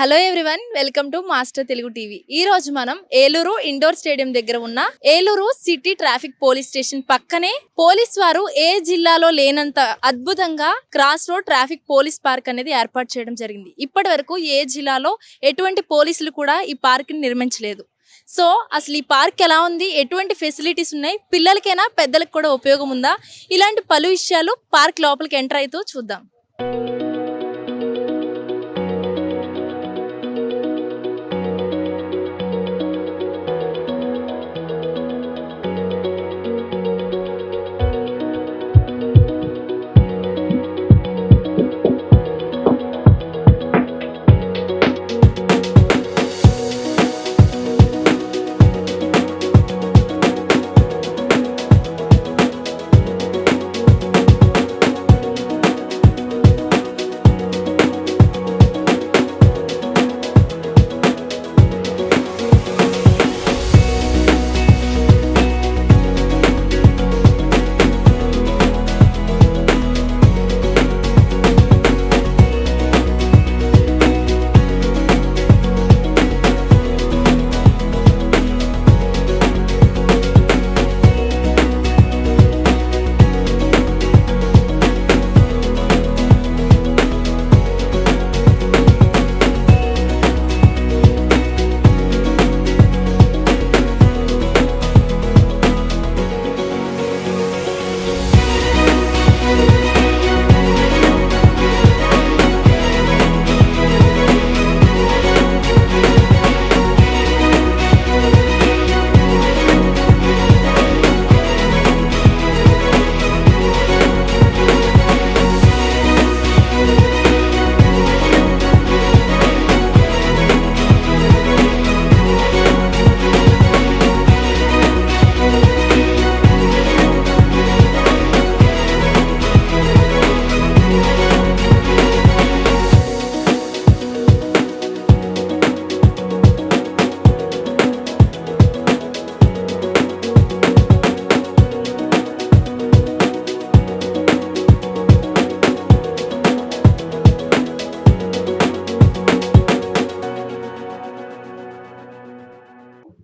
Hello everyone welcome to master Telugu TV. ఈ రోజు మనం ఏలూరు ఇండోర్ స్టేడియం దగ్గర ఉన్న Eluru city traffic police station పక్కనే పోలీస్ వారు ఏ జిల్లాలో లేనంత అద్భుతంగా cross road traffic police park అనేది ఏర్పాటు చేయడం జరిగింది. ఇప్పటి వరకు ఏ జిల్లాలో ఎటువంటి పోలీసులు కూడా ఈ పార్క్ని నిర్మించలేదు. సో అసలు ఈ పార్క్ ఎలా ఉంది? ఎటువంటి ఫెసిలిటీస్ ఉన్నాయి? పిల్లలకైనా పెద్దలకు కూడా ఉపయోగం ఉందా? ఇలాంటి పలు విషయాలు పార్క్ లోపలికి ఎంటర్ అవుతూ చూద్దాం.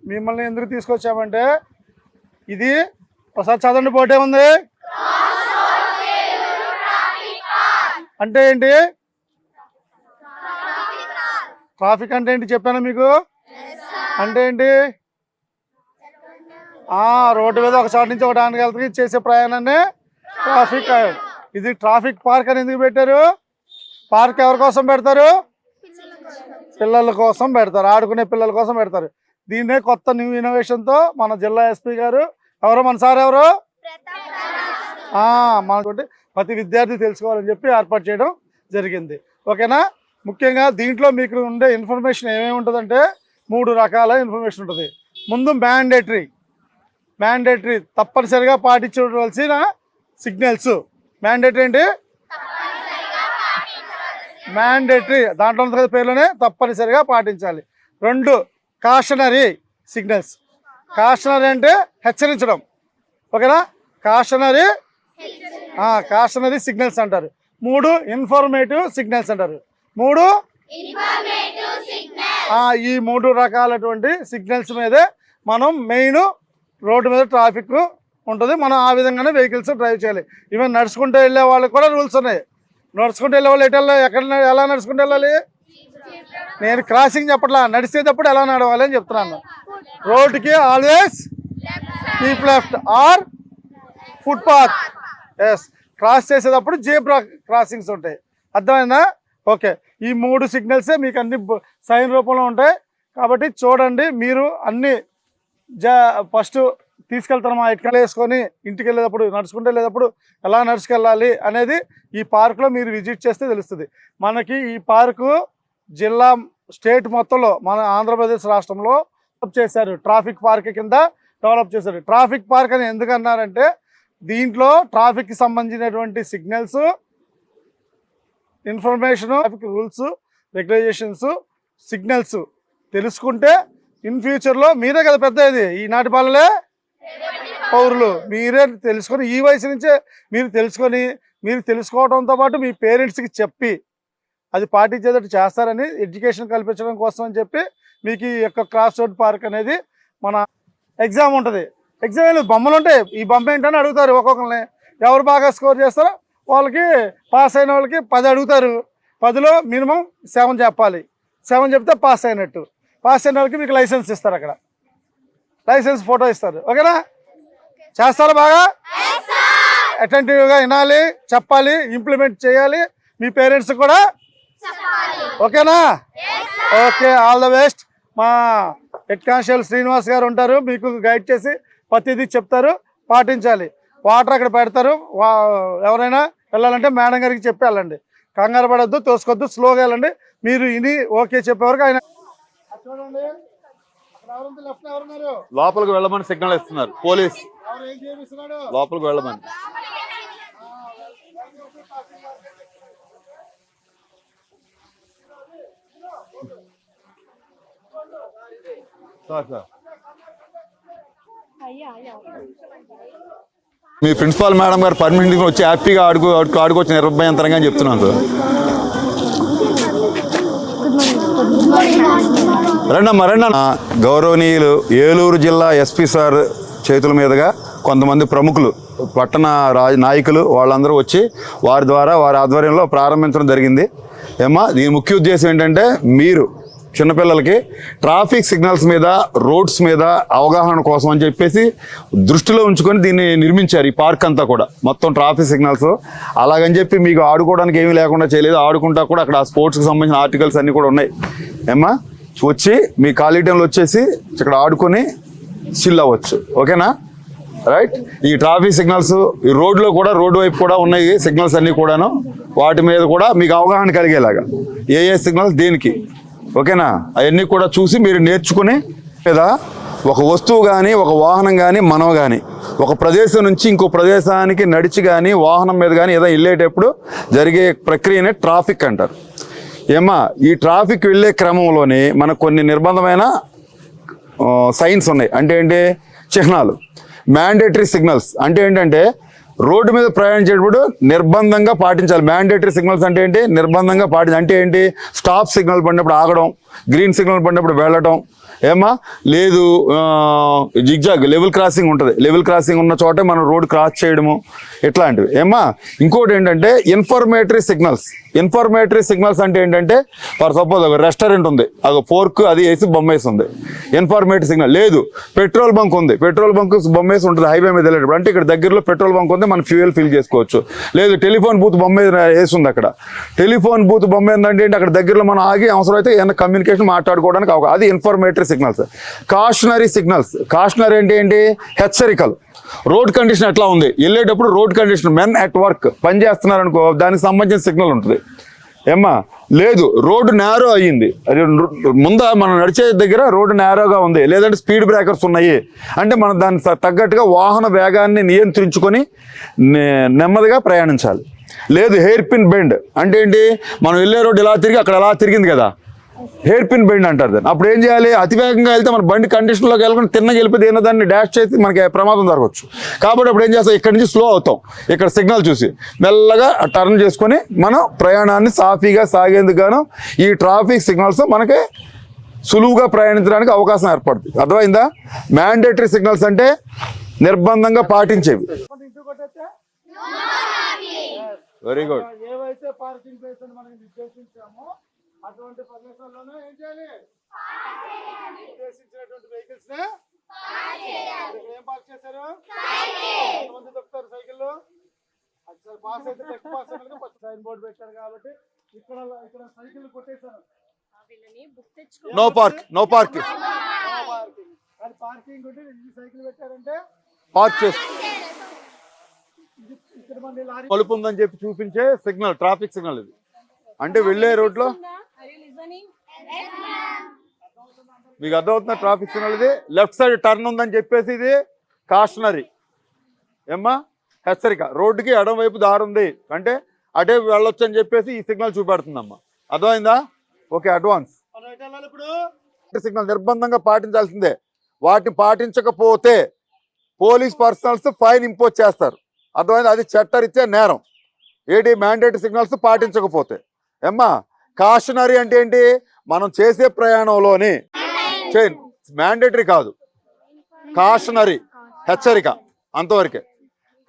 మిమ్మల్ని ఎందుకు తీసుకొచ్చామంటే ఇది ఒకసారి చదవండి పోటే ఉంది. అంటే ఏంటి? ట్రాఫిక్ అంటే ఏంటి చెప్పాను మీకు? అంటే ఏంటి? ఆ రోడ్డు మీద ఒక చోట నుంచి ఒక దానికి వెళ్తే చేసే ప్రయాణాన్ని ట్రాఫిక్ ఇది ట్రాఫిక్ పార్క్ అని ఎందుకు పెట్టారు? పార్క్ ఎవరి కోసం పెడతారు? పిల్లల కోసం పెడతారు. ఆడుకునే పిల్లల కోసం పెడతారు. దీన్నే కొత్త న్యూ ఇన్నోవేషన్తో మన జిల్లా ఎస్పీ గారు. ఎవరు? మన సార్ ఎవరు? ఆ, ప్రతి విద్యార్థి తెలుసుకోవాలని చెప్పి ఏర్పాటు చేయడం జరిగింది. ఓకేనా? ముఖ్యంగా దీంట్లో మీకు ఉండే ఇన్ఫర్మేషన్ ఏమేమి ఉంటుందంటే మూడు రకాల ఇన్ఫర్మేషన్ ఉంటుంది. ముందు మ్యాండేటరీ మ్యాండేటరీ తప్పనిసరిగా పాటించవలసిన సిగ్నల్స్ మ్యాండేటరీ ఏంటి? మ్యాండేటరీ దాంట్లో ఉంది కదా పేర్లోనే? తప్పనిసరిగా పాటించాలి. రెండు కాషనరీ సిగ్నల్స్ కాషనరీ అంటే హెచ్చరించడం. ఓకేనా కాషనరీ కాషనరీ సిగ్నల్స్ అంటారు. మూడు ఇన్ఫర్మేటివ్ సిగ్నల్స్ అంటారు. మూడు ఈ మూడు రకాలటువంటి సిగ్నల్స్ మీదే మనం మెయిన్ రోడ్డు మీద ట్రాఫిక్ ఉంటుంది. మనం ఆ విధంగానే వెహికల్స్ డ్రైవ్ చేయాలి. ఈవెన్ నడుచుకుంటూ వెళ్ళే వాళ్ళకి కూడా రూల్స్ ఉన్నాయి. నడుచుకుంటూ వెళ్ళే వాళ్ళు ఎటు వెళ్ళాలి ఎక్కడ ఎలా నడుచుకుంటూ వెళ్ళాలి? నేను క్రాసింగ్ చెప్పట్లా నడిచేటప్పుడు ఎలా నడవాలి అని చెప్తున్నాను. రోడ్డుకి always keep left or footpath yes cross చేసేటప్పుడు జీబ్రా క్రాసింగ్స్ ఉంటాయి. అర్థమైందా? ఓకే ఈ మూడు సిగ్నల్సే మీకు అన్ని సైన్ రూపంలో ఉంటాయి. కాబట్టి చూడండి మీరు అన్ని జా ఫస్ట్ తీసుకెళ్తాను మా ఇటుకలు వేసుకొని ఇంటికి వెళ్ళేటప్పుడు నడుచుకుంటూ వెళ్ళేటప్పుడు ఎలా నడుచుకెళ్ళాలి అనేది ఈ పార్కులో మీరు విజిట్ చేస్తే తెలుస్తుంది. మనకి ఈ పార్కు జిల్లా స్టేట్ మొత్తంలో మన ఆంధ్రప్రదేశ్ రాష్ట్రంలో డెవలప్ చేశారు. ట్రాఫిక్ పార్క్ కింద డెవలప్ చేశారు. ట్రాఫిక్ పార్క్ అని ఎందుకు అన్నారంటే దీంట్లో ట్రాఫిక్కి సంబంధించినటువంటి signals information traffic rules regulations signals తెలుసుకుంటే ఇన్ ఫ్యూచర్లో మీరే కదా పెద్ద ఇది. ఈనాటి పాలలే పౌరులు. మీరే తెలుసుకొని ఈ వయసు నుంచే మీరు తెలుసుకొని మీరు తెలుసుకోవడంతో పాటు మీ పేరెంట్స్కి చెప్పి అది పాటించేటట్టు చేస్తారని ఎడ్యుకేషన్ కల్పించడం కోసం అని చెప్పి మీకు ఈ యొక్క క్రాస్ రోడ్ పార్క్ అనేది మన ఎగ్జామ్ ఉంటుంది. ఎగ్జామ్ లేదు బొమ్మలు ఉంటాయి. ఈ బొమ్మ ఏంటని అడుగుతారు ఒక్కొక్కరిని. ఎవరు బాగా స్కోర్ చేస్తారో వాళ్ళకి పాస్ అయిన వాళ్ళకి పది అడుగుతారు. పదిలో మినిమం సెవెన్ చెప్పాలి. సెవెన్ చెప్తే పాస్ అయినట్టు. పాస్ అయిన వాళ్ళకి మీకు లైసెన్స్ ఇస్తారు అక్కడ. లైసెన్స్ ఫోటో ఇస్తారు. ఓకేనా? చేస్తారా బాగా? అటెంటివ్గా వినాలి చెప్పాలి ఇంప్లిమెంట్ చేయాలి. మీ పేరెంట్స్ కూడా ఓకేనా? Okay all the best. మా హెడ్ కానిస్టేబుల్ శ్రీనివాస్ గారు ఉంటారు మీకు గైడ్ చేసి ప్రతిదీ చెప్తారు పాటించాలి. వాటర్ అక్కడ పెడతారు వా ఎవరైనా వెళ్ళాలంటే మేడం గారికి చెప్పి వెళ్ళండి కంగారు పడద్దు తోసుకోవద్దు స్లోగా వెళ్ళండి. మీరు ఇది ఓకే చెప్పే వరకు ఆయన లోపలికి వెళ్ళమని సిగ్నల్ ఇస్తున్నారు పోలీస్. ఎవరు ఏం చేపిస్తున్నాడు? లోపలికి వెళ్ళమని సార్ సార్ మీ ప్రిన్సిపాల్ మేడం గారు పర్మిషన్ వచ్చి హ్యాపీగా ఆడుకో ఆడుకో ఆడుకోవచ్చు నిర్భయంతరంగా అని చెప్తున్నాను సార్. రండమ్మా రండమ్మా. గౌరవనీయులు ఏలూరు జిల్లా ఎస్పీ సార్ చేతుల మీదుగా కొంతమంది ప్రముఖులు పట్టణ రాజ నాయకులు వాళ్ళందరూ వచ్చి వారి ద్వారా వారి ఆధ్వర్యంలో ప్రారంభించడం జరిగింది. ఏమ్మా దీని ముఖ్య ఉద్దేశం ఏంటంటే మీరు చిన్నపిల్లలకి ట్రాఫిక్ సిగ్నల్స్ మీద రోడ్స్ మీద అవగాహన కోసం అని చెప్పేసి దృష్టిలో ఉంచుకొని దీన్ని నిర్మించారు ఈ పార్క్ అంతా కూడా. మొత్తం ట్రాఫిక్ సిగ్నల్స్. అలాగని చెప్పి మీకు ఆడుకోవడానికి ఏమీ లేకుండా చేయలేదు. ఆడుకుంటా కూడా అక్కడ స్పోర్ట్స్కి సంబంధించిన ఆర్టికల్స్ అన్నీ కూడా ఉన్నాయి. ఏమ్మా వచ్చి మీ ఖాళీ టైంలో వచ్చేసి ఇక్కడ ఆడుకొని చిల్ అవ్వచ్చు. ఓకేనా? రైట్ ఈ ట్రాఫిక్ సిగ్నల్స్ ఈ రోడ్లో కూడా రోడ్డు వైపు కూడా ఉన్నాయి సిగ్నల్స్ అన్నీ కూడాను. వాటి మీద కూడా మీకు అవగాహన కలిగేలాగా. ఏ ఏ సిగ్నల్స్ దేనికి? ఓకేనా? అవన్నీ కూడా చూసి మీరు నేర్చుకుని లేదా ఒక వస్తువు కానీ ఒక వాహనం కానీ మనం కానీ ఒక ప్రదేశం నుంచి ఇంకో ప్రదేశానికి నడిచి కానీ వాహనం మీద కానీ ఏదో వెళ్ళేటప్పుడు జరిగే ప్రక్రియనే ట్రాఫిక్ అంటారు. ఏమా ఈ ట్రాఫిక్ వెళ్ళే క్రమంలోనే మనకు కొన్ని నిర్బంధమైన సైన్స్ ఉన్నాయి. అంటే ఏంటి? చిహ్నాలు. మ్యాండేటరీ సిగ్నల్స్ అంటే ఏంటంటే రోడ్డు మీద ప్రయాణించేటప్పుడు నిర్బంధంగా పాటించాలి. మ్యాండేటరీ సిగ్నల్స్ అంటే ఏంటి? నిర్బంధంగా పాటించాలి. అంటే ఏంటి? స్టాప్ సిగ్నల్ పడినప్పుడు ఆగడం గ్రీన్ సిగ్నల్ పడినప్పుడు వెళ్ళడం ఏమా లేదు జిగ్జాగ్ లెవెల్ క్రాసింగ్ ఉంటుంది. లెవెల్ క్రాసింగ్ ఉన్న చోటే మనం రోడ్ క్రాస్ చేయడము ఇట్లాంటివి. ఏమా ఇంకోటి ఏంటంటే ఇన్ఫర్మేటరీ సిగ్నల్స్ ఇన్ఫర్మేటరీ సిగ్నల్స్ అంటే ఏంటంటే ఫర్ సపోజ్ ఒక రెస్టారెంట్ ఉంది. ఒక ఫోర్క్ అది వేసి బొమ్మ వేసి ఉంది. ఇన్ఫర్మేటరీ సిగ్నల్ లేదు పెట్రోల్ బంక్ ఉంది. పెట్రోల్ బంక్ బొమ్మ వేసి ఉంటుంది హైవే మీద వెళ్ళేటప్పుడు. అంటే ఇక్కడ దగ్గరలో పెట్రోల్ బంక్ ఉంది మనం ఫ్యూయల్ ఫిల్ చేసుకోవచ్చు. లేదు టెలిఫోన్ బూత్ బొమ్మ వేసి ఉంది అక్కడ. టెలిఫోన్ బూత్ బొమ్మ ఏంటంటే అక్కడ దగ్గరలో మనం ఆగి అవసరం అయితే ఏమైనా కమ్యూనికేషన్ మాట్లాడుకోవడానికి అది informatory signals cautionary signals cautionary అంటే ఏంటి? హెచ్చరికలు. రోడ్ కండిషన్ ఎట్లా ఉంది? వెళ్ళేటప్పుడు road condition men at work పని చేస్తున్నారనుకో దానికి సంబంధించిన సిగ్నల్ ఉంటుంది. ఏమ్మా? లేదు రోడ్డు నేరో అయ్యింది. అది ముంద మనం నడిచే దగ్గర రోడ్డు నేరోగా ఉంది. లేదంటే స్పీడ్ బ్రేకర్స్ ఉన్నాయి. అంటే మనం దాన్ని తగ్గట్టుగా వాహన వేగాన్ని నియంత్రించుకొని నె- నెమ్మదిగా ప్రయాణించాలి. లేదు హెయిర్ పిన్ బెండ్ అంటే ఏంటి? మనం వెళ్ళే రోడ్డు ఇలా తిరిగి అక్కడ ఎలా తిరిగింది కదా. హెయిర్ పిన్ బెండ్ అంటారు దాన్ని. అప్పుడు ఏం చేయాలి? అతివేగంగా వెళ్తే మన బండి కండిషన్లోకి వెళ్ళకుండా తిన్నగా వెళ్ళిపోతే ఏదో దాన్ని డాష్ చేసి మనకి ప్రమాదం జరగవచ్చు. కాబట్టి అప్పుడు ఏం చేస్తాం? ఇక్కడ నుంచి స్లో అవుతాం. ఇక్కడ సిగ్నల్ చూసి మెల్లగా టర్న్ చేసుకొని మనం ప్రయాణాన్ని సాఫీగా సాగేందుకు గాను ఈ ట్రాఫిక్ సిగ్నల్స్ మనకి సులువుగా ప్రయాణించడానికి అవకాశం ఏర్పడుతుంది. అర్థమైందా? మ్యాండేటరీ సిగ్నల్స్ అంటే నిర్బంధంగా పాటించేవి. వెరీ గుడ్ అటువంటి ప్రదేశాల్లోనే ఏం చేయాలి? నిర్దేశించినటువంటి వెహికల్స్ ఏం పార్క్ చేశారు? ఎంతమంది దొక్కుతారు సైకిల్ సార్ పాస్ అయితే టెక్స్ట్ పాస్ అయితే సైన్ బోర్డు పెట్టారు కాబట్టి ఇక్కడ ఇక్కడ సైకిల్ కొట్టేశారు. No park no park parking అది పార్కింగ్ ఉంటే ఈ సైకిల్ పెట్టారంటే పార్క్ చేసి. ఇది ఇక్కడ మన లారీ మలుపు ఉందని చెప్పి చూపించే సిగ్నల్ ట్రాఫిక్ సిగ్నల్ ఇది. అంటే వెళ్ళే రోడ్లో మీకు అర్థమవుతున్న ట్రాఫిక్ సిగ్నల్ ఇది. లెఫ్ట్ సైడ్ టర్న్ ఉందని చెప్పేసి ఇది కాషనరీ ఏమ్మా? హెచ్చరిక. రోడ్డుకి ఎడం వైపు దారి ఉంది. అంటే అటే వెళ్ళొచ్చు అని చెప్పేసి ఈ సిగ్నల్ చూపెడుతుందమ్మా. అర్థమైందా? ఓకే అడ్వాన్స్ సిగ్నల్ నిర్బంధంగా పాటించాల్సిందే. వాటిని పాటించకపోతే పోలీస్ పర్సనల్స్ ఫైన్ ఇంపోజ్ చేస్తారు. అర్థమైంది? అది చట్టరీత్యా నేరం. ఏడి మ్యాండేటరీ సిగ్నల్స్ పాటించకపోతే. ఏమ్మా? కాషనరీ అంటే ఏంటి? మనం చేసే ప్రయాణంలోని మ్యాండేటరీ కాదు. కాషనరీ హెచ్చరిక అంతవరకే.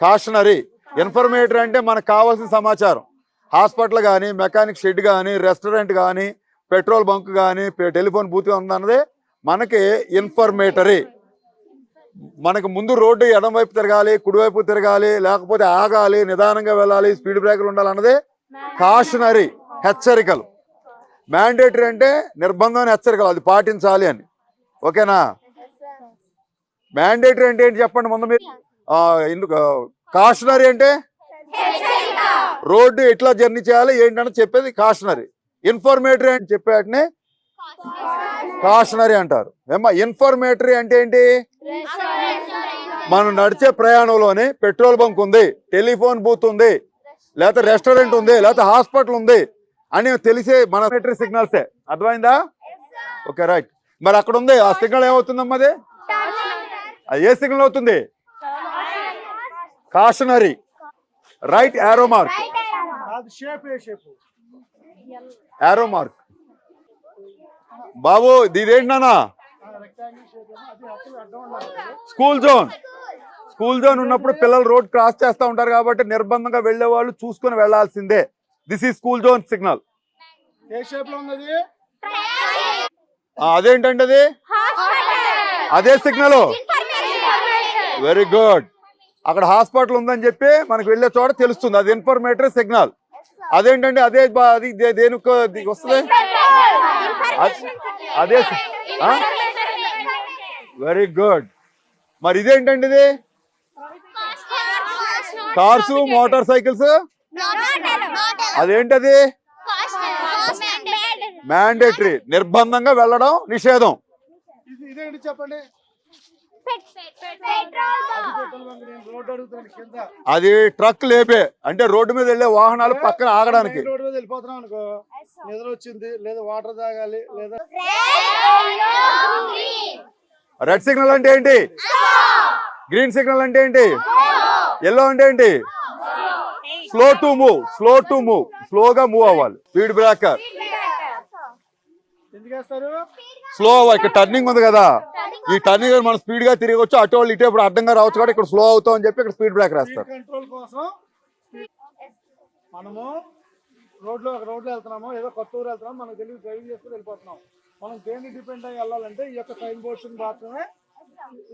కాషనరీ ఇన్ఫర్మేటరీ అంటే మనకు కావాల్సిన సమాచారం. హాస్పిటల్ కానీ మెకానిక్ షెడ్ కానీ రెస్టారెంట్ కానీ పెట్రోల్ బంక్ కానీ టెలిఫోన్ బూత్ ఉందన్నది మనకి ఇన్ఫర్మేటరీ. మనకు ముందు రోడ్డు ఎడం వైపు తిరగాలి కుడివైపు తిరగాలి లేకపోతే ఆగాలి నిదానంగా వెళ్ళాలి స్పీడ్ బ్రేకర్లు ఉండాలి అన్నది కాషనరీ హెచ్చరికలు. మ్యాండేటరీ అంటే నిర్బంధమైన హెచ్చరికలు అది పాటించాలి అని. ఓకేనా? మ్యాండేటరీ అంటే ఏంటి చెప్పండి ముందు మీరు? ఎందుకు కాషనరీ అంటే? రోడ్డు ఎట్లా జర్నీ చేయాలి ఏంటని చెప్పేది కాషనరీ ఇన్ఫర్మేటరీ అని చెప్పేటిని కాషనరీ అంటారు. ఏమ్మా ఇన్ఫర్మేటరీ అంటే ఏంటి? మనం నడిచే ప్రయాణంలోనే పెట్రోల్ బంక్ ఉంది టెలిఫోన్ బూత్ ఉంది లేకపోతే రెస్టారెంట్ ఉంది లేకపోతే హాస్పిటల్ ఉంది అని తెలిసే మన మెట్రీ సిగ్నల్సే అర్థమైందా? ఓకే రైట్ మరి అక్కడ ఉంది ఆ సిగ్నల్ ఏమవుతుందమ్మా అది? అది ఏ సిగ్నల్ అవుతుంది? కాషనరీ రైట్ యారో మార్క్ అది షేప్ ఏ షేప్ యారో మార్క్ బాబు ఇదేంటి నాన్న? రెక్టాంగిల్ షేప్ అది అటు అడ్డం ఉండాలి. స్కూల్ జోన్ స్కూల్ జోన్ ఉన్నప్పుడు పిల్లలు రోడ్ క్రాస్ చేస్తూ ఉంటారు కాబట్టి నిర్బంధంగా వెళ్ళే వాళ్ళు చూసుకొని వెళ్ళాల్సిందే దిస్ ఈ స్కూల్ జోన్ సిగ్నల్ ఏ షేప్లో ఉన్నది? అదేంటండి అది? అదే సిగ్నల్ వెరీ గుడ్ అక్కడ హాస్పిటల్ ఉందని చెప్పి మనకు వెళ్ళే చోట తెలుస్తుంది. అది ఇన్ఫర్మేటరీ సిగ్నల్ అదేంటండి? అదే అది దేనికో వస్తుంది? అద్- అదే వెరీ గుడ్ మరి ఇదేంటండి ఇది? కార్స్ మోటార్ సైకిల్స్ అదేంటది? మ్యాండేటరీ నిర్బంధంగా వెళ్ళడం నిషేధం. ఇది ఇదేంటి చెప్పండి? అది ట్రక్ లేపే. అంటే రోడ్డు మీద వెళ్ళే వాహనాలు పక్కన ఆగడానికి. మెయిన్ రోడ్డు మీద వెళ్ళిపోతున్నాం అనుకో నిద్ర వచ్చింది లేదా వాటర్ తాగాలి లేదా రెడ్ సిగ్నల్ అంటే ఏంటి? గ్రీన్ సిగ్నల్ అంటే ఏంటి? ఎల్లో అంటే ఏంటి? Slow to move slow to move స్లోగా మూవ్ అవ్వాలి. Speed breaker. స్లో ఇక్కడ టర్నింగ్ ఉంది కదా. ఈ టర్నింగ్ మనం స్పీడ్గా తిరగవచ్చు అటు వాళ్ళు ఇటు ఇప్పుడు అడ్డంగా రావచ్చు కాబట్టి ఇక్కడ స్లో అవుతాం అని చెప్పి ఇక్కడ స్పీడ్ కంట్రోల్ కోసం మనము రోడ్లో రోడ్లో వెళ్తున్నాము. ఏదో కొత్త ఊరు వెళ్తున్నాం మనకు తెలియదు డ్రైవింగ్ చేసుకుని వెళ్ళిపోతున్నాం. మనం దేన్ని డిపెండ్ అయ్యి వెళ్ళాలంటే ఈ యొక్క సైన్ బోర్డ్స్ మాత్రమే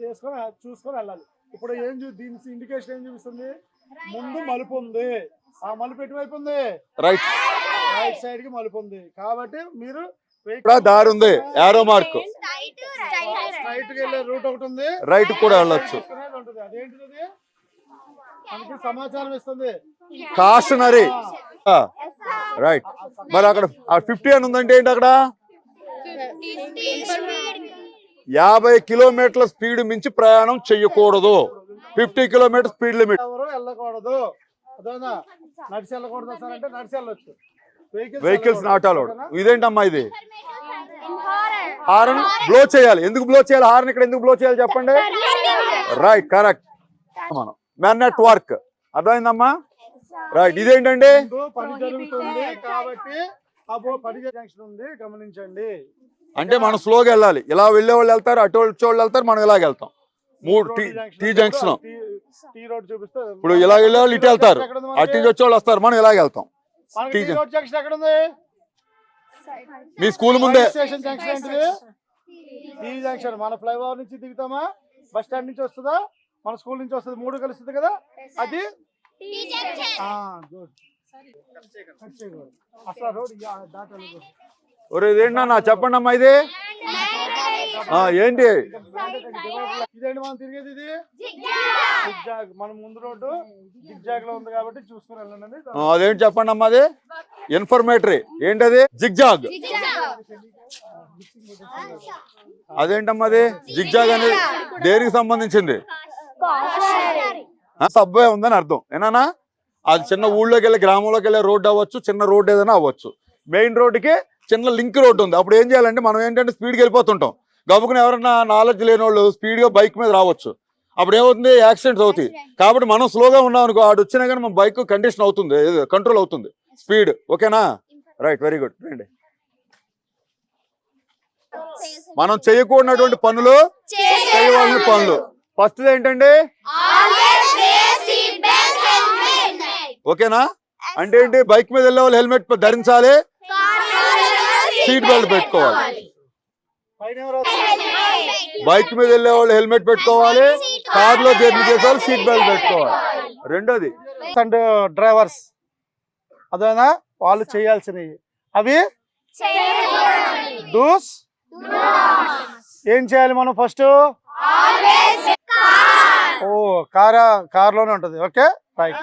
వేసుకొని చూసుకొని వెళ్ళాలి. ఇప్పుడు ఏం చూ దీని ఇండికేషన్ ఏం చూపిస్తుంది? ముందు మలుపు ఉంది. ఆ మలుపు ఎటువైపు ఉంది? రైట్ రైట్ సైడ్కి మలుపు ఉంది. కాబట్టి మీరు దారి ఉంది. యారో మార్క్ స్ట్రైట్కి వెళ్ళే రూట్ ఒకటి ఉంది. రైట్ కూడా వెళ్ళొచ్చు. అదేంటిది అది? మనకి సమాచారం ఇస్తుంది. కాషనరీ రైట్ మరి అక్కడ ఫిఫ్టీ అని ఉందంటే ఏంటి అక్కడ? యాభై కిలోమీటర్ల స్పీడ్ మించి ప్రయాణం చెయ్యకూడదు. Fifty kilometre speed limit. ఎవరు వెళ్ళకూడదు. అదేనా నడిచి వెళ్ళకూడదు సార్ అంటే నడిచి వెళ్ళొచ్చు. వెహికల్స్ నాట్ అలౌడ్ ఇదేంటమ్మా ఇది? హార్న్ బ్లో చేయాలి. ఎందుకు బ్లో చేయాలి? హార్న్ ఇక్కడ ఎందుకు బ్లో చేయాలి చెప్పండి? రైట్ కరెక్ట్ మనం. మ్యాన్ నెట్ వర్క్ అర్థమైందమ్మా? రైట్ ఇదేంటండి? పని జరుగుతుంది కాబట్టి జంక్షన్ ఉంది గమనించండి. అంటే మనం స్లోగా వెళ్ళాలి. ఇలా వెళ్ళే వాళ్ళు వెళ్తారు అటు వాళ్ళు వచ్చే వాళ్ళు వెళ్తారు మనం ఇలాగ వెళ్తాం. మూడు T T junction T road చూపిస్తే ఇప్పుడు ఇలా వెళ్ళే వాళ్ళు ఇటు వెళ్తారు. అటు నుంచి వచ్చే వాళ్ళు వస్తారు మనం ఇలాగ వెళ్తాం. టీ జంక్షన్ ఎక్కడ ఉంది మీ స్కూల్ ముందే. టీ జంక్షన్ మన ఫ్లైఓవర్ నుంచి దిగుతామా? బస్ స్టాండ్ నుంచి వస్తుందా? మన స్కూల్ నుంచి వస్తుంది. మూడు కలుస్తుంది కదా? అది? గుడ్ అసలు రోడ్ దాటాలి ఒరే ఇదేంటన్నా చెప్పండి అమ్మా ఇది. ఏంటి? ఇదేంటి మనం తిరిగేది ఇది? జిగ్జాగ్. మన ముందు రోడ్డు జిగ్జాగ్లో ఉంది కాబట్టి చూసుకుని వెళ్ళండి. ఆ, అదేంటి చెప్పండి అమ్మా అది? ఇన్ఫర్మేటరీ. ఏంటది? జిగ్జాగ్. అదేంటమ్మా అది? జిగ్జాగ్ అనేది దేనికి సంబంధించింది? సబ్వే ఉందని అర్థం. ఏనానా? అది చిన్న ఊళ్ళోకి వెళ్ళి గ్రామంలోకి వెళ్ళే రోడ్డు అవ్వచ్చు చిన్న రోడ్డు ఏదైనా అవ్వచ్చు. మెయిన్ రోడ్డుకి చిన్న లింక్ రోడ్డు ఉంది. అప్పుడు ఏం చేయాలంటే మనం ఏంటంటే స్పీడ్కి వెళ్ళిపోతుంటాం. గబుకుని ఎవరైనా నాలెడ్జ్ లేని వాళ్ళు స్పీడ్గా బైక్ మీద రావచ్చు. అప్పుడు ఏమవుతుంది? యాక్సిడెంట్స్ అవుతాయి. కాబట్టి మనం స్లోగా ఉన్నాం అనుకో ఆడు వచ్చినా కానీ మన బైక్ కండిషన్ అవుతుంది. కంట్రోల్ అవుతుంది. స్పీడ్ ఓకేనా? రైట్ వెరీ గుడ్ రండి. మనం చేయకూడనటువంటి పనులు చేయవలసిన పనులు. ఫస్ట్ ఏంటండి? ఓకేనా? అంటే ఏంటి? బైక్ మీద వెళ్ళే వాళ్ళు హెల్మెట్ ధరించాలి. సీట్ బెల్ట్ పెట్టుకోవాలి. బైక్ మీద వెళ్ళే వాళ్ళు హెల్మెట్ పెట్టుకోవాలి కార్లో జర్నీ చేసే వాళ్ళు సీట్ బెల్ట్ పెట్టుకోవాలి. రెండోది. అండ్ డ్రైవర్స్ అదేనా? వాళ్ళు చేయాల్సినవి. అవి? డూస్ ఏం చేయాలి మనం ఫస్ట్ ఓ కారా కార్లోనే ఉంటది. ఓకే? రైట్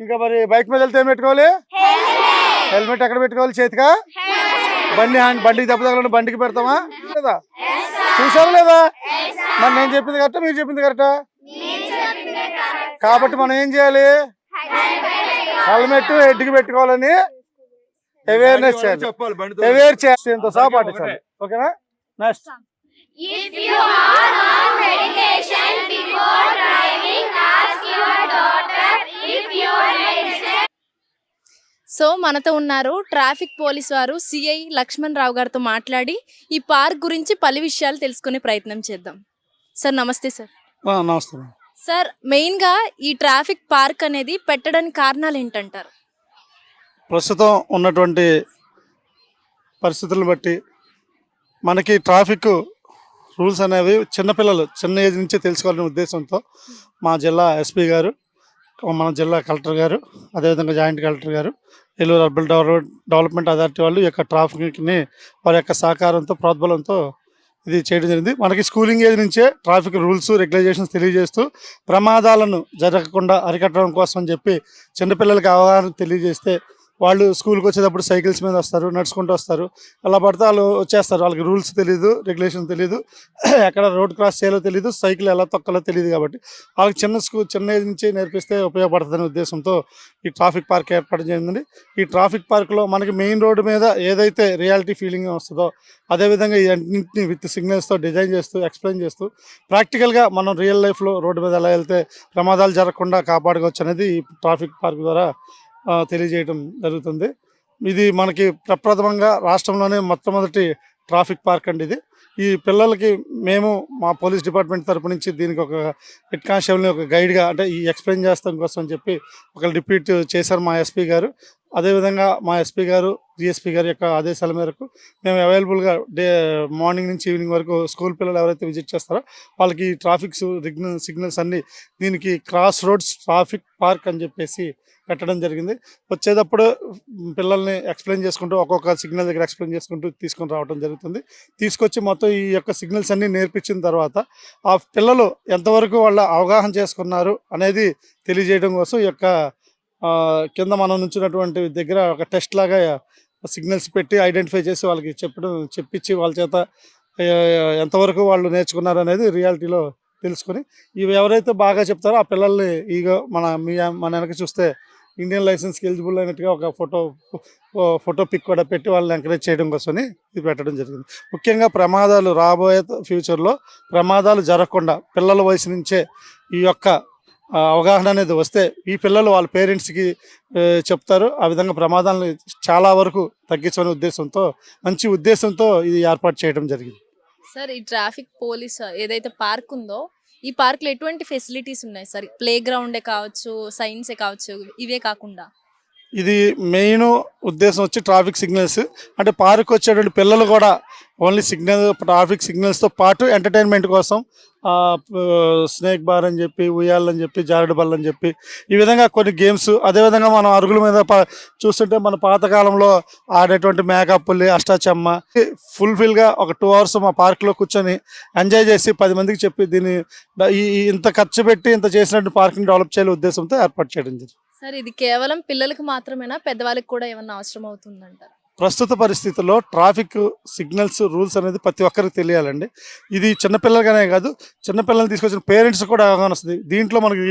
ఇంకా మరి బైక్ మీద వెళ్తే ఏం పెట్టుకోవాలి? హెల్మెట్ ఎక్కడ పెట్టుకోవాలి చేతిగా బండి బండికి దెబ్బ తగలని బండికి పెడతామా? లేదా? చూసారా లేదా? మరి నేను చెప్పింది కరెక్టా మీరు చెప్పింది కరెక్టా? కాబట్టి మనం ఏం చేయాలి? హెల్మెట్ హెడ్కి పెట్టుకోవాలని అవేర్నెస్ చేయాలి. అవేర్ చేసేంత సహా పాటించాలి. ఓకేనా? Next If you are on medication before driving, ask your doctor if your medicine. So మనతో ఉన్నారు ట్రాఫిక్ పోలీస్ వారు సిఐ లక్ష్మణ్ రావు గారితో మాట్లాడి ఈ పార్క్ గురించి పలు విషయాలు తెలుసుకునే ప్రయత్నం చేద్దాం. సార్ నమస్తే సార్. నమస్తే సార్ మెయిన్గా ఈ ట్రాఫిక్ పార్క్ అనేది పెట్టడానికి కారణాలు ఏంటంటారు? ప్రస్తుతం ఉన్నటువంటి పరిస్థితులను బట్టి మనకి ట్రాఫిక్ రూల్స్ అనేవి చిన్నపిల్లలు చిన్న ఏజ్ నుంచే తెలుసుకోవాలనే ఉద్దేశంతో మా జిల్లా ఎస్పీ గారు మన జిల్లా కలెక్టర్ గారు అదేవిధంగా జాయింట్ కలెక్టర్ గారు Nellore urban develop development authority వాళ్ళు ఈ యొక్క ట్రాఫిక్ని వారి యొక్క సహకారంతో ప్రోద్బలంతో ఇది చేయడం జరిగింది. మనకి స్కూలింగ్ ఏజ్ నుంచే ట్రాఫిక్ రూల్స్ రెగ్యులేషన్స్ తెలియజేస్తూ ప్రమాదాలను జరగకుండా అరికట్టడం కోసం అని చెప్పి చిన్నపిల్లలకి అవగాహన తెలియజేస్తే వాళ్ళు స్కూల్కి వచ్చేటప్పుడు సైకిల్స్ మీద వస్తారు నడుచుకుంటూ వస్తారు. అలా పడితే వాళ్ళు వచ్చేస్తారు. వాళ్ళకి రూల్స్ తెలియదు రెగ్యులేషన్ తెలియదు ఎక్కడ రోడ్ క్రాస్ చేయాలో తెలియదు సైకిల్ ఎలా తొక్కాలో తెలియదు కాబట్టి. వాళ్ళకి చిన్న స్కూల్ చిన్న ఏజ్ నుంచి నేర్పిస్తే ఉపయోగపడుతుందనే ఉద్దేశంతో ఈ ట్రాఫిక్ పార్క్ ఏర్పాటు చేయండి ఈ ట్రాఫిక్ పార్క్లో మనకి మెయిన్ రోడ్డు మీద ఏదైతే రియాలిటీ ఫీలింగ్ వస్తుందో అదేవిధంగా ఈ అన్నింటినీ విత్ సిగ్నల్స్తో డిజైన్ చేస్తూ ఎక్స్ప్లెయిన్ చేస్తూ ప్రాక్టికల్గా మనం రియల్ లైఫ్లో రోడ్డు మీద ఎలా వెళ్తే ప్రమాదాలు జరగకుండా కాపాడుకోవచ్చు అనేది ఈ ట్రాఫిక్ పార్క్ ద్వారా తెలియజేయడం జరుగుతుంది. ఇది మనకి ప్రప్రథమంగా రాష్ట్రంలోనే మొట్టమొదటి ట్రాఫిక్ పార్క్ అండి ఇది. ఈ పిల్లలకి మేము మా పోలీస్ డిపార్ట్మెంట్ తరపు నుంచి దీనికి ఒక హెడ్ కానిస్టేబుల్ని ఒక గైడ్గా అంటే ఈ ఎక్స్ప్లెయిన్ చేస్తాం కోసం అని చెప్పి ఒక రిపీట్ చేశారు మా ఎస్పీ గారు. అదేవిధంగా మా ఎస్పీ గారు డిఎస్పీ గారి యొక్క ఆదేశాల మేరకు మేము అవైలబుల్గా డే మార్నింగ్ నుంచి ఈవినింగ్ వరకు స్కూల్ పిల్లలు ఎవరైతే విజిట్ చేస్తారో వాళ్ళకి ట్రాఫిక్ సిగ్నల్స్ అన్ని దీనికి క్రాస్ రోడ్స్ ట్రాఫిక్ పార్క్ అని చెప్పేసి పెట్టడం జరిగింది. వచ్చేటప్పుడు పిల్లల్ని ఎక్స్ప్లెయిన్ చేసుకుంటూ ఒక్కొక్క సిగ్నల్ దగ్గర ఎక్స్ప్లెయిన్ చేసుకుంటూ తీసుకొని రావడం జరుగుతుంది. తీసుకొచ్చి మొత్తం ఈ యొక్క సిగ్నల్స్ అన్నీ నేర్పించిన తర్వాత ఆ పిల్లలు ఎంతవరకు వాళ్ళ అవగాహన చేసుకున్నారు అనేది తెలియజేయడం కోసం ఈ యొక్క కింద మనం నుంచినటువంటి దగ్గర ఒక టెస్ట్ లాగా సిగ్నల్స్ పెట్టి ఐడెంటిఫై చేసి వాళ్ళకి చెప్పడం చెప్పించి వాళ్ళ చేత ఎంతవరకు వాళ్ళు నేర్చుకున్నారు అనేది రియాలిటీలో తెలుసుకొని ఇవి ఎవరైతే బాగా చెప్తారో ఆ పిల్లల్ని ఈగో మన మీ మన వెనక చూస్తే ఇండియన్ లైసెన్స్కి ఎలిజిబుల్ అయినట్టుగా ఒక ఫోటో ఫోటో పిక్ కూడా పెట్టి వాళ్ళని ఎంకరేజ్ చేయడం కోసమని ఇది పెట్టడం జరిగింది. ముఖ్యంగా ప్రమాదాలు రాబోయే ఫ్యూచర్లో ప్రమాదాలు జరగకుండా పిల్లల వయసు నుంచే ఈ యొక్క అవగాహన అనేది వస్తే ఈ పిల్లలు వాళ్ళ పేరెంట్స్కి చెప్తారు. ఆ విధంగా ప్రమాదాలను చాలా వరకు తగ్గించనే ఉద్దేశంతో మంచి ఉద్దేశంతో ఇది ఏర్పాటు చేయడం జరిగింది. సార్ ఈ ట్రాఫిక్ పోలీస్ ఏదైతే పార్క్ ఉందో ఈ పార్క్లో ఎటువంటి ఫెసిలిటీస్ ఉన్నాయి సార్? ప్లే గ్రౌండే కావచ్చు సైన్సే కావచ్చు ఇవే కాకుండా. ఇది మెయిన్ ఉద్దేశం వచ్చి ట్రాఫిక్ సిగ్నల్స్. అంటే పార్క్ వచ్చేటువంటి పిల్లలు కూడా ఓన్లీ సిగ్నల్ ట్రాఫిక్ సిగ్నల్స్తో పాటు ఎంటర్టైన్మెంట్ కోసం స్నేక్ బార్ అని చెప్పి ఉయ్యాలని చెప్పి జారుడు బల్ అని చెప్పి ఈ విధంగా కొన్ని గేమ్స్ అదేవిధంగా మనం అరుగుల మీద చూస్తుంటే మన పాతకాలంలో ఆడేటువంటి మేకప్పుల్ని అష్టాచమ్మ ఫుల్ఫిల్గా ఒక టూ అవర్స్ మా పార్క్లో కూర్చొని ఎంజాయ్ చేసి పది మందికి చెప్పి దీన్ని ఈ- ఇంత ఖర్చు పెట్టి ఇంత చేసినట్టు పార్క్ని డెవలప్ చేయాలి ఉద్దేశంతో ఏర్పాటు చేయడం జరిగింది. సార్ ఇది కేవలం పిల్లలకు మాత్రమేనా? పెద్దవాళ్ళకి కూడా ఏమన్నా అవసరం అవుతుందంటారు? ప్రస్తుత పరిస్థితుల్లో ట్రాఫిక్ సిగ్నల్స్ రూల్స్ అనేది ప్రతి ఒక్కరికి తెలియాలండి. ఇది చిన్నపిల్లలగానే కాదు చిన్నపిల్లల్ని తీసుకొచ్చిన పేరెంట్స్ కూడా అవగాహన వస్తుంది. దీంట్లో మనకి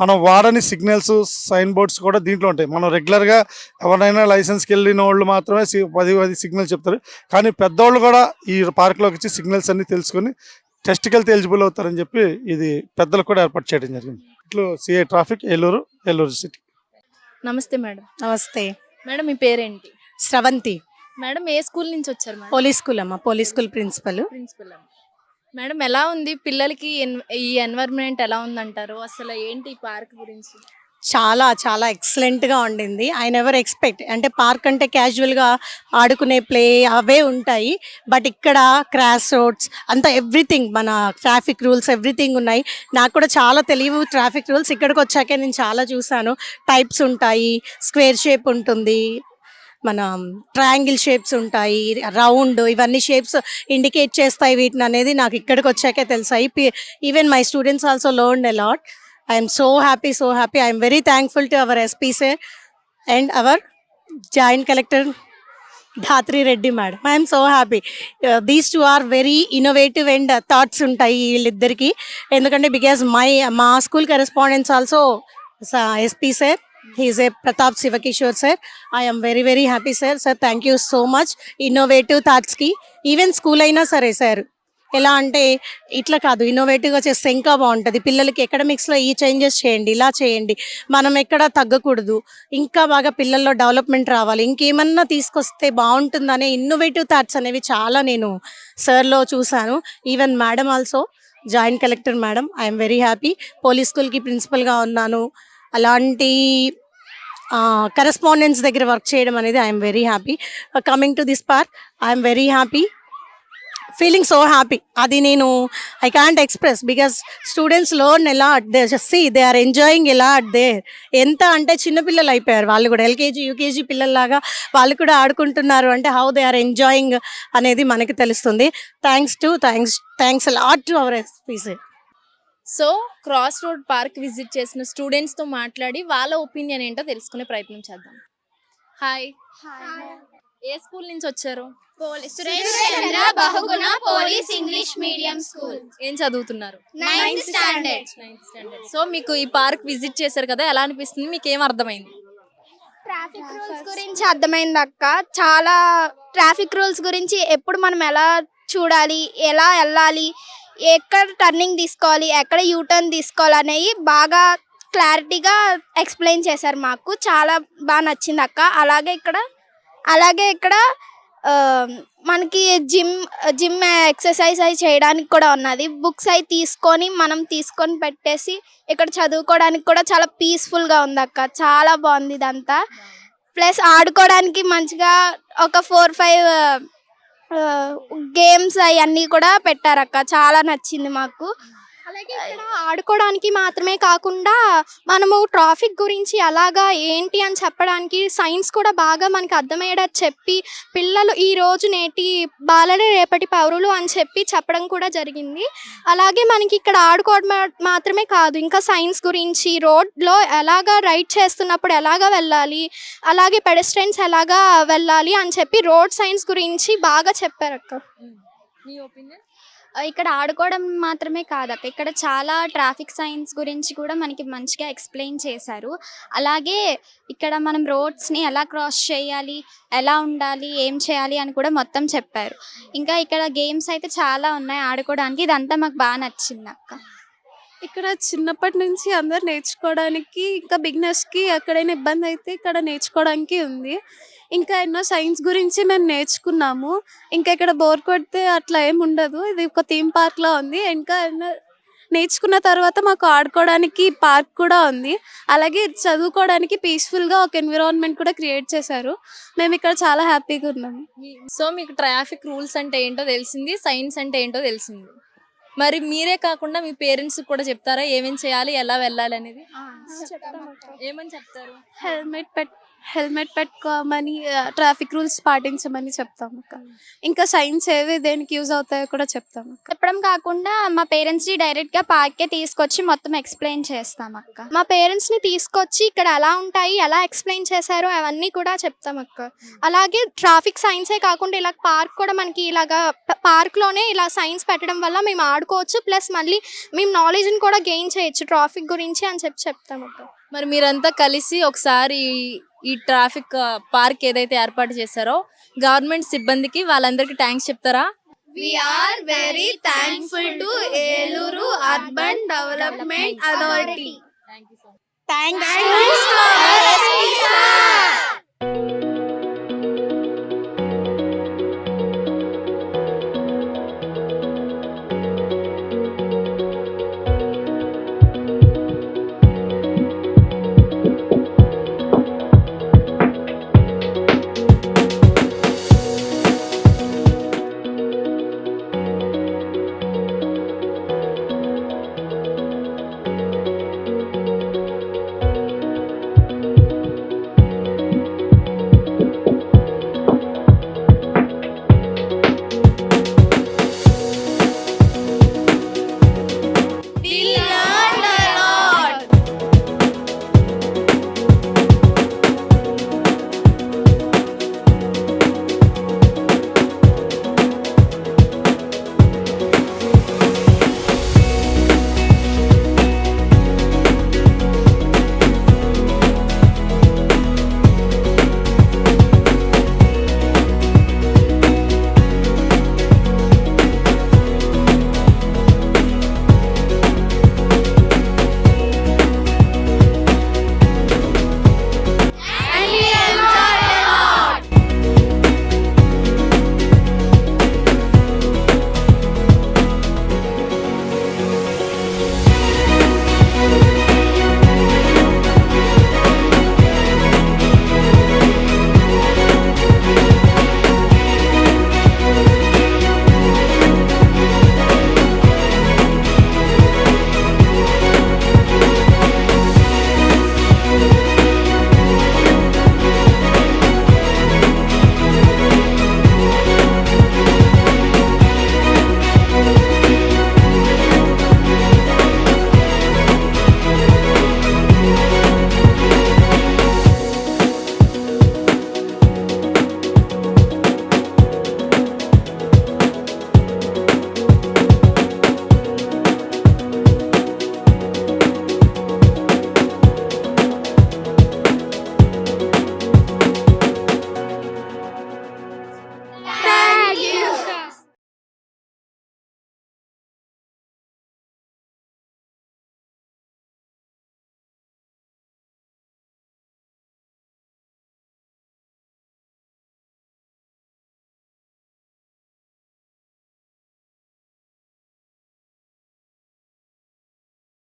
మనం వాడని సిగ్నల్స్ సైన్ బోర్డ్స్ కూడా దీంట్లో ఉంటాయి. మనం రెగ్యులర్గా ఎవరైనా లైసెన్స్కి వెళ్ళిన వాళ్ళు మాత్రమే పది పది సిగ్నల్ చెప్తారు. కానీ పెద్దవాళ్ళు కూడా ఈ పార్క్లోకి వచ్చి సిగ్నల్స్ అన్ని తెలుసుకొని టెస్ట్కి వెళ్తే ఎలిజిబుల్ అవుతారని చెప్పి ఇది పెద్దలకు కూడా ఏర్పాటు చేయడం జరిగింది. ఇట్లు CI traffic Eluru Eluru city. నమస్తే మేడం. నమస్తే. మేడం మీ పేరేంటి? స్రవంతి. మేడం ఏ స్కూల్ నుంచి వచ్చారు మేడం? పోలీస్ స్కూల్ అమ్మ police school principal. Principal madam ఎలా ఉంది? పిల్లలకి ఎన్- ఈ ఎన్వైర్న్మెంట్ ఎలా ఉందంటారు? అసలు ఏంటి ఈ పార్క్ గురించి? చాలా చాలా ఎక్సలెంట్గా ఉండింది. ఐ నెవర్ ఎక్స్పెక్ట్ అంటే పార్క్ అంటే క్యాజువల్గా ఆడుకునే ప్లే అవే ఉంటాయి. బట్ ఇక్కడ క్రాస్ రోడ్స్ అంతా ఎవ్రీథింగ్ మన ట్రాఫిక్ రూల్స్ ఎవ్రీథింగ్ ఉన్నాయి. నాకు కూడా చాలా తెలియవు ట్రాఫిక్ రూల్స్. ఇక్కడికి వచ్చాకే నేను చాలా చూసాను టైప్స్ ఉంటాయి స్క్వేర్ షేప్ ఉంటుంది మన ట్రయాంగిల్ షేప్స్ ఉంటాయి రౌండ్ ఇవన్నీ షేప్స్ ఇండికేట్ చేస్తాయి వీటిని అనేది నాకు ఇక్కడికి వచ్చాకే తెలుసాయి even my students also learn a lot I'm so happy so happy. I'm very thankful to our SP sir and our joint collector Dhatri Reddy madam. I'm so happy. These two are very innovative and thoughts ఉంటాయి వీళ్ళిద్దరికి. ఎందుకంటే because my మా school correspondence also SP sir he's a Pratap Shivakishore sir I'm very very happy sir sir thank you so much innovative థాట్స్కి even school అయినా సరే sir ఎలా అంటే ఇట్లా కాదు. ఇన్నోవేటివ్గా చేస్తే ఇంకా బాగుంటుంది. పిల్లలకి ఎకడమిక్స్లో ఈ చేంజెస్ చేయండి ఇలా చేయండి. మనం ఎక్కడ తగ్గకూడదు. ఇంకా బాగా పిల్లల్లో డెవలప్మెంట్ రావాలి. ఇంకేమన్నా తీసుకొస్తే బాగుంటుందనే ఇన్నోవేటివ్ థాట్స్ అనేవి చాలా నేను సార్లో చూశాను. Even madam also joint collector madam I'm very happy police స్కూల్కి ప్రిన్సిపల్గా ఉన్నాను. అలాంటి కరెస్పాండెన్స్ దగ్గర వర్క్ చేయడం అనేది I'm very happy coming to this park I'm very happy feeling so happy అది నేను I can't express because students loan ఎలా they see they are enjoying ఎలా అట్ దేర్ ఎంత అంటే చిన్నపిల్లలు అయిపోయారు. వాళ్ళు కూడా ఎల్కేజీ యూకేజీ పిల్లల్లాగా వాళ్ళు కూడా ఆడుకుంటున్నారు అంటే హౌ దే ఆర్ ఎంజాయింగ్ అనేది మనకి తెలుస్తుంది. Thanks to thanks thanks lot to our SPC so cross road park visit చేసిన స్టూడెంట్స్తో మాట్లాడి వాళ్ళ ఒపీనియన్ ఏంటో తెలుసుకునే ప్రయత్నం చేద్దాం. హాయ్ ఏ స్కూల్ నుంచి వచ్చారు? Bahuguna police English medium school. ఏం చదువుతున్నారు? Ninth standard ninth standard so మీకు ఈ పార్క్ విజిట్ చేశారు కదా ఎలా అనిపిస్తుంది? మీకు ఏం అర్థమైంది? ట్రాఫిక్ రూల్స్ గురించి అర్థమైంది అక్క. చాలా ట్రాఫిక్ రూల్స్ గురించి ఎప్పుడు మనం ఎలా చూడాలి ఎలా వెళ్ళాలి ఎక్కడ టర్నింగ్ తీసుకోవాలి ఎక్కడ యూటర్న్ తీసుకోవాలి అనేవి బాగా క్లారిటీగా ఎక్స్ప్లెయిన్ చేశారు మాకు. చాలా బాగా నచ్చింది అక్క. అలాగే ఇక్కడ అలాగే ఇక్కడ మనకి జిమ్ జిమ్ ఎక్సర్సైజ్ అవి చేయడానికి కూడా ఉన్నది. బుక్స్ అవి తీసుకొని మనం తీసుకొని పెట్టేసి ఇక్కడ చదువుకోవడానికి కూడా చాలా పీస్ఫుల్గా ఉంది అక్క. చాలా బాగుంది ఇదంతా. ప్లస్ ఆడుకోవడానికి మంచిగా ఒక ఫోర్ ఫైవ్ గేమ్స్ అవన్నీ కూడా పెట్టారక్క. చాలా నచ్చింది మాకు. అలాగే ఇక్కడ ఆడుకోవడానికి మాత్రమే కాకుండా మనము ట్రాఫిక్ గురించి అలాగా ఏంటి అని చెప్పడానికి సైన్స్ కూడా బాగా మనకి అర్థమయ్యేటట్టు చెప్పి పిల్లలు ఈ రోజు నేటి బాలలే రేపటి పౌరులు అని చెప్పి చెప్పడం కూడా జరిగింది. అలాగే మనకి ఇక్కడ ఆడుకోవడం మాత్రమే కాదు ఇంకా సైన్స్ గురించి రోడ్లో ఎలాగా రైడ్ చేస్తున్నప్పుడు ఎలాగా వెళ్ళాలి అలాగే పెడస్ట్రైన్స్ ఎలాగా వెళ్ళాలి అని చెప్పి రోడ్ సైన్స్ గురించి బాగా చెప్పారు అక్క మీ ఒపీనియన్? ఇక్కడ ఆడుకోవడం మాత్రమే కాదక్క. ఇక్కడ చాలా ట్రాఫిక్ సైన్స్ గురించి కూడా మనకి మంచిగా ఎక్స్ప్లెయిన్ చేశారు. అలాగే ఇక్కడ మనం రోడ్స్ని ఎలా క్రాస్ చేయాలి ఎలా ఉండాలి ఏం చేయాలి అని కూడా మొత్తం చెప్పారు. ఇంకా ఇక్కడ గేమ్స్ అయితే చాలా ఉన్నాయి ఆడుకోవడానికి. ఇదంతా మాకు బాగా నచ్చింది అక్క. ఇక్కడ చిన్నప్పటి నుంచి అందరు నేర్చుకోవడానికి ఇంకా బిగినర్స్కి ఎక్కడైనా ఇబ్బంది అయితే ఇక్కడ నేర్చుకోవడానికి ఉంది. ఇంకా ఎన్నో సైన్స్ గురించి మేము నేర్చుకున్నాము. ఇంకా ఇక్కడ బోర్ కొడితే అట్లా ఏం ఉండదు. ఇది ఒక థీమ్ పార్క్లా ఉంది. ఇంకా ఎన్నో నేర్చుకున్న తర్వాత మాకు ఆడుకోవడానికి పార్క్ కూడా ఉంది. అలాగే చదువుకోవడానికి పీస్ఫుల్గా ఒక ఎన్విరాన్మెంట్ కూడా క్రియేట్ చేశారు. మేము ఇక్కడ చాలా హ్యాపీగా ఉన్నాము సో మీకు ట్రాఫిక్ రూల్స్ అంటే ఏంటో తెలిసింది? సైన్స్ అంటే ఏంటో తెలిసింది? మరి మీరే కాకుండా మీ పేరెంట్స్ కూడా చెప్తారా? ఏమేం చేయాలి? ఎలా వెళ్ళాలి అనేది? ఏమని చెప్తారు? హెల్మెట్ పెట్ హెల్మెట్ పెట్టుకోమని ట్రాఫిక్ రూల్స్ పాటించమని చెప్తాము అక్క. ఇంకా సైన్స్ ఏవి దేనికి యూజ్ అవుతాయో కూడా చెప్తాము చెప్పడం కాకుండా మా పేరెంట్స్ని డైరెక్ట్గా పార్క్కే తీసుకొచ్చి మొత్తం ఎక్స్ప్లెయిన్ చేస్తాం అక్క. మా పేరెంట్స్ని తీసుకొచ్చి ఇక్కడ ఎలా ఉంటాయి ఎలా ఎక్స్ప్లెయిన్ చేశారో అవన్నీ కూడా చెప్తాం అక్క. అలాగే ట్రాఫిక్ సైన్సే కాకుండా ఇలా పార్క్ కూడా మనకి ఇలాగా పార్క్లోనే ఇలా సైన్స్ పెట్టడం వల్ల మేము ఆడుకోవచ్చు ప్లస్ మళ్ళీ మేము నాలెడ్జ్ని కూడా గెయిన్ చేయొచ్చు ట్రాఫిక్ గురించి అని చెప్పి చెప్తాం అక్క మరి మీరంతా కలిసి ఒకసారి ఈ- ట్రాఫిక్ పార్క్ ఏదైతే ఏర్పాటు చేశారో గవర్నమెంట్ సిబ్బందికి వాళ్ళందరికీ థ్యాంక్స్ చెప్తారా We are very thankful to Eluru Urban Development Authority. Thanks SPC.